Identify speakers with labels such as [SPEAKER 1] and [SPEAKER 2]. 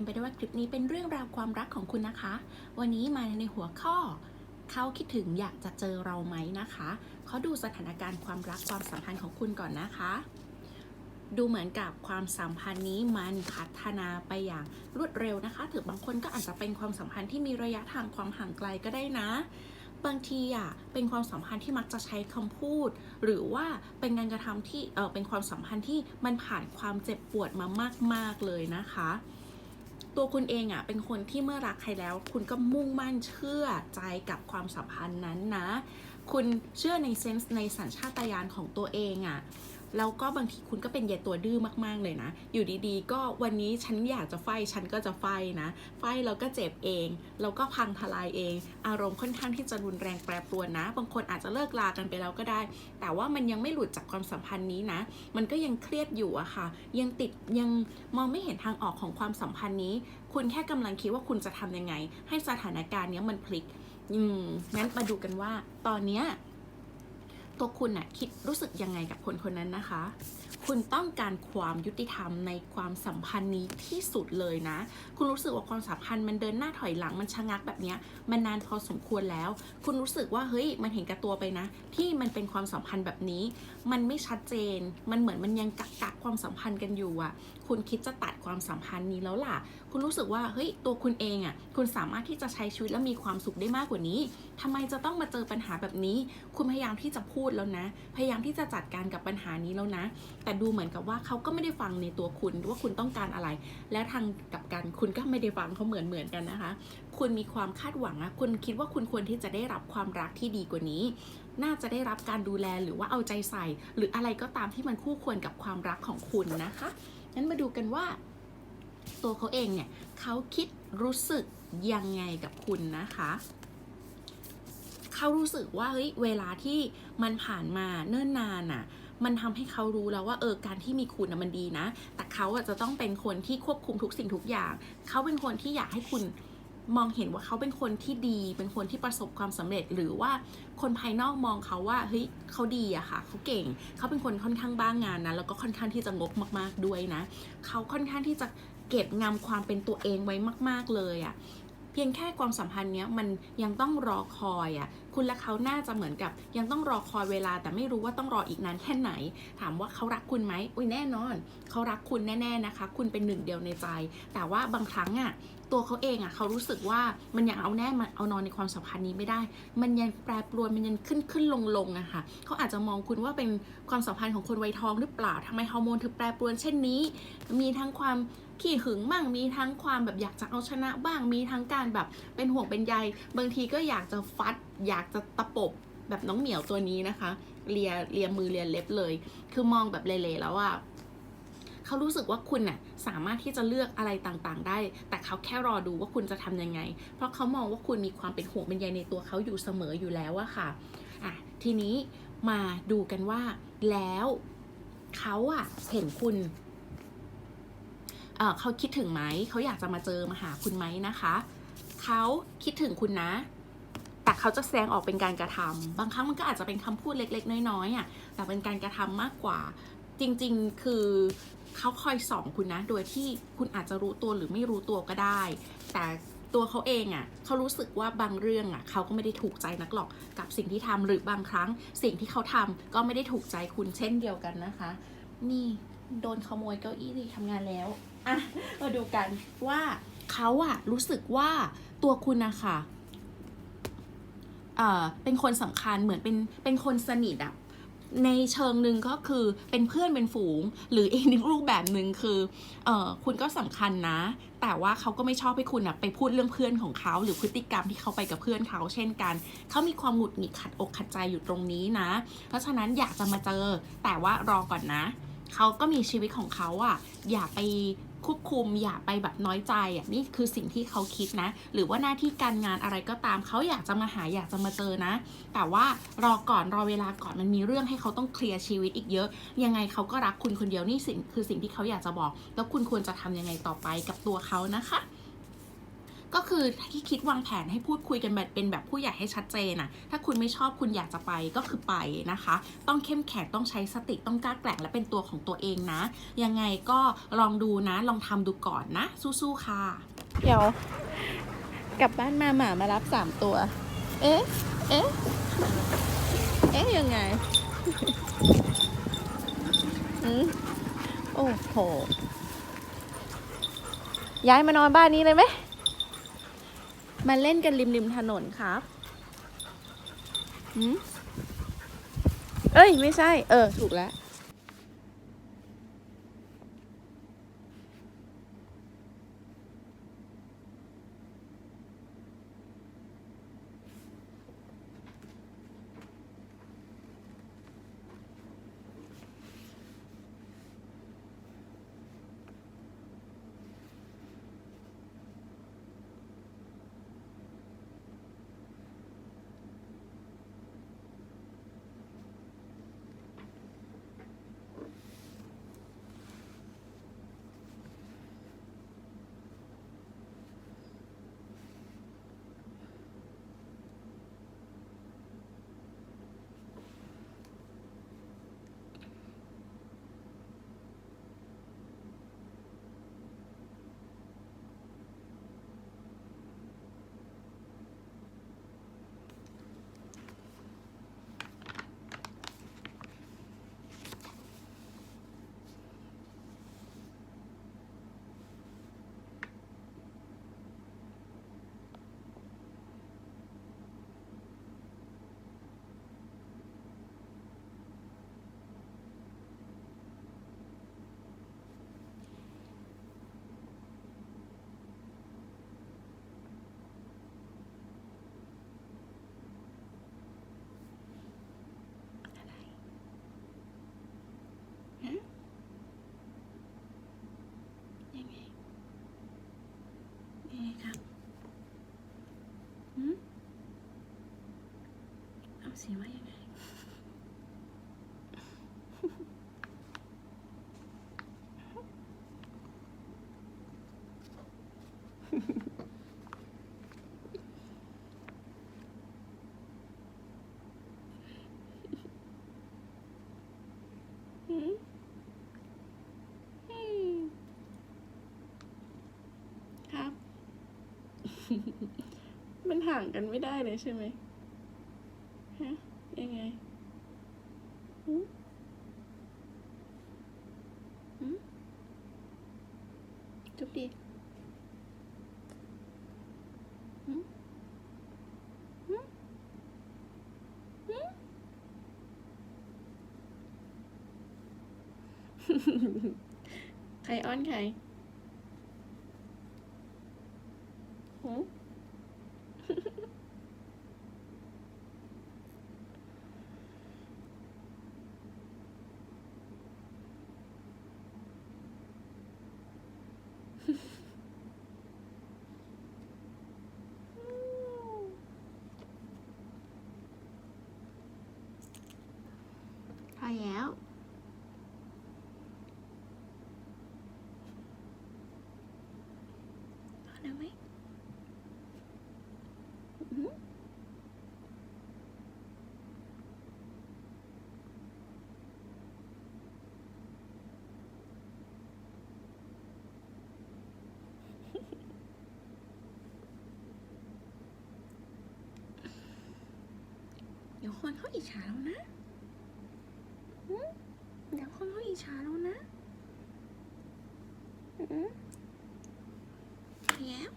[SPEAKER 1] ต็มไปด้ว่าคลิปนี้เป็นเรื่องราวความรักของคุณนะคะ วันนี้มาในหัวข้อ เขาคิดถึงอยากจะเจอเราไหมนะคะเขาดูสถานการณ์ความรักความสัมพันธ์ของคุณก่อนนะคะ ดูเหมือนกับความสัมพันธ์นี้มันพัฒนาไปอย่างรวดเร็วนะคะถือบางคนก็อาจจะเป็นความสัมพันธ์ที่มีระยะทางความห่างไกลก็ได้นะบางทีอะเป็นความสัมพันธ์ที่มักจะใช้คำพูด หรือว่าเป็นการกระทำที่เออเป็นความสัมพันธ์ที่มันผ่านความเจ็บปวดมามาก ๆเลยนะคะ ตัวคุณเองอะเป็นคนที่เมื่อรักใครแล้ว คุณก็มุ่งมั่นเชื่อใจกับความสัมพันธ์นั้นนะ คุณเชื่อในเซนส์ในสัญชาตญาณของตัวเองอะ แล้วก็บางทีคุณก็เป็นเยาตัวดื้อมาก ๆ เลยนะ อยู่ดีๆ ก็วันนี้ฉันอยากจะไฟฉันก็จะไฟนะ ไฟแล้วก็เจ็บเอง แล้วก็พังทลายเอง อารมณ์ค่อนข้างที่จะรุนแรงแปรปรวนนะ บางคนอาจจะเลิกลากันไปแล้วก็ได้ แต่ว่ามันยังไม่หลุดจากความสัมพันธ์นี้นะ มันก็ยังเครียดอยู่อะค่ะ ยังติดยังมองไม่เห็นทางออกของความสัมพันธ์นี้ คุณแค่กำลังคิดว่าคุณจะทำยังไง ให้สถานการณ์เนี้ยมันพลิก อืมงั้นมาดูกันว่าตอนเนี้ย ตัวคุณน่ะคิดรู้สึกยังไงกับคนคนนั้นนะคะ คุณต้องการความยุติธรรมในความสัมพันธ์นี้ที่สุดเลยนะ คุณรู้สึกว่าความสัมพันธ์มันเดินหน้าถอยหลังมันชะงักแบบนี้มันนานพอสมควรแล้ว คุณรู้สึกว่าเฮ้ยมันเห็นกับตัวไปนะ ที่มันเป็นความสัมพันธ์แบบนี้ มันไม่ชัดเจน มันเหมือนมันยังกักกักความสัมพันธ์กันอยู่อะ คุณคิดจะตัดความสัมพันธ์นี้แล้วล่ะ คุณรู้สึกว่าเฮ้ยตัวคุณเองอะคุณสามารถที่จะใช้ชีวิตและมีความสุขได้มากกว่านี้ ทำไมจะต้องมาเจอปัญหาแบบนี้ คุณพยายามที่จะพูดแล้วนะ พยายามที่จะจัดการกับปัญหานี้แล้วนะ แต่ดูเหมือนกับว่าเขาก็ไม่ได้ฟังในตัวคุณว่าคุณต้องการอะไร แล้วทางกับกันคุณก็ไม่ได้ฟังเขาเหมือนเหมือนกันนะคะ คุณมีความคาดหวังอะคุณคิดว่าคุณควรที่จะได้รับความรักที่ดีกว่านี้ น่าจะได้รับการดูแลหรือว่าเอาใจใส่ หรืออะไรก็ตามที่มันคู่ควรกับความรักของคุณนะคะงั้นมาดูกันว่า ตัวเขาเองเนี่ยเขาคิดรู้สึกยังไงกับคุณนะคะ เขารู้สึกว่าเฮ้ยเวลาที่มันผ่านมาเนิ่นนานอะ มันทำให้เขารู้แล้วว่าเออการที่มีคุณนะมันดีนะ แต่เขาอะจะต้องเป็นคนที่ควบคุมทุกสิ่งทุกอย่าง เขาเป็นคนที่อยากให้คุณมองเห็นว่าเขาเป็นคนที่ดี เป็นคนที่ประสบความสำเร็จ หรือว่าคนภายนอกมองเขาว่าเฮ้ยเขาดีอะค่ะ เขาเก่ง เขาเป็นคนค่อนข้างบ้างงานนะ แล้วก็ค่อนข้างที่จะงกมาก ๆด้วยนะ เขาค่อนข้างที่จะเก็บงำความเป็นตัวเองไว้มาก ๆเลยอะ เพียงแค่ความสัมพันธ์เนี้ยมันยังต้องรอคอยอะ่ะคุณและเขาน่าจะเหมือนกับยังต้องรอคอยเวลา แต่ไม่รู้ว่าต้องรออีกนานแค่ไหน ถามว่าเขารักคุณไหมอุ้ยแน่นอน เขารักคุณแน่ๆนะคะ คุณเป็นหนึ่งเดียวในใจ แต่ว่าบางครั้งอะ่ะตัวเขาเองอะ่ะเขารู้สึกว่ามันยังเอาแน่มาเอานอนในความสัมพันธ์นี้ไม่ได้ มันยังแปรปรวนมันยังขึ้นขึ้นลงลงอะค่ะเขาอาจจะมองคุณว่าเป็นความสัมพันธ์ของคนวัยทองหรือเปล่าทำไมฮอร์โมนเธอแปรปรวนเช่นนี้ มีทั้งความ ขี้หึงบ้างมีทั้งความแบบอยากจะเอาชนะบ้างมีทั้งการแบบเป็นห่วงเป็นใยบางทีก็อยากจะฟัด อยากจะตะปบแบบน้องเหมียวตัวนี้นะคะเลียเลียมือเลียเล็บเลย คือมองแบบเละๆแล้วอะเขารู้สึกว่าคุณน่ะสามารถที่จะเลือกอะไรต่างๆได้ แต่เขาแค่รอดูว่าคุณจะทำยังไง เพราะเขามองว่าคุณมีความเป็นห่วงเป็นใยในตัวเขาอยู่เสมออยู่แล้วอะค่ะอะทีนี้มาดูกันว่าแล้วเขาอะเห็นคุณ เขาคิดถึงไหม เขาอยากจะมาเจอมาหาคุณไหมนะคะ เขาคิดถึงคุณนะ แต่เขาจะแสดงออกเป็นการกระทำบางครั้งมันก็อาจจะเป็นคำพูดเล็ก ๆ น้อยๆอะ แต่เป็นการกระทำมากกว่า จริงๆ คือเขาคอยส่องคุณนะ โดยที่คุณอาจจะรู้ตัวหรือไม่รู้ตัวก็ได้ แต่ตัวเขาเองอะเขารู้สึกว่าบางเรื่องอะเขาก็ไม่ได้ถูกใจนักหรอกกับสิ่งที่ทำหรือบางครั้ง สิ่งที่เขาทำก็ไม่ได้ถูกใจคุณเช่นเดียวกันนะคะ นี่ โดนขโมยเก้าอี้ที่ทำงานแล้วอะมาดูกันว่าเขาอะรู้สึกว่าตัวคุณนะคะเอ่อเป็นคนสำคัญเหมือนเป็นเป็นคนสนิทอะในเชิงหนึ่งก็คือเป็นเพื่อนเป็นฝูง หรืออีกรูปแบบหนึ่งคือเอ่อคุณก็สำคัญนะ แต่ว่าเขาก็ไม่ชอบให้คุณอะไปพูดเรื่องเพื่อนของเขา หรือพฤติกรรมที่เขาไปกับเพื่อนเขาเช่นกัน เขามีความหงุดหงิดขัดอกขัดใจอยู่ตรงนี้นะ เพราะฉะนั้นอยากจะมาเจอแต่ว่ารอก่อนนะ เขาก็มีชีวิตของเขาอะ อย่าไปควบคุมอย่าไปแบบน้อยใจอะนี่คือสิ่งที่เขาคิดนะ หรือว่าหน้าที่การงานอะไรก็ตามเขาอยากจะมาหาอยากจะมาเจอนะ แต่ว่ารอก่อนรอเวลาก่อนมันมีเรื่องให้เขาต้องเคลียร์ชีวิตอีกเยอะ ยังไงเขาก็รักคุณคนเดียวนี่สิ่งคือสิ่งที่เขาอยากจะบอก แล้วคุณควรจะทำยังไงต่อไปกับตัวเขานะคะ ก็คือที่คิดวางแผนให้พูดคุยกันแบบเป็นแบบผู้ใหญ่ให้ชัดเจนนะถ้าคุณไม่ชอบคุณอยากจะไปก็คือไปนะคะ ต้องเข้มแข็งต้องใช้สติต้องกล้าแกร่งและเป็นตัวของตัวเองนะ ยังไงก็ลองดูนะ ลองทำดูก่อนนะ สู้ๆค่ะ เดี๋ยว กลับบ้านมาหมามารับสามตัว เอ๊ะ เอ๊ะ เอ๊ะยังไงอืมโอ้โหย้ายมานอนบ้านนี้เลยไหม มาเล่นกันริมริมถนนครับหืมเอ้ย ไม่ใช่ เออ ถูกแล้ว สีว่ายังไงครับ มันห่างกันไม่ได้เลยใช่ไหม ฮะยังไงหืมหืมจุ๊บดีหืมหืมหืมใครอ้อนใครหืม พอแล้ว๋ยวคนเขาอิจฉาเรานะเดี๋ยวคนเขาอิจฉาเรานะแล้ว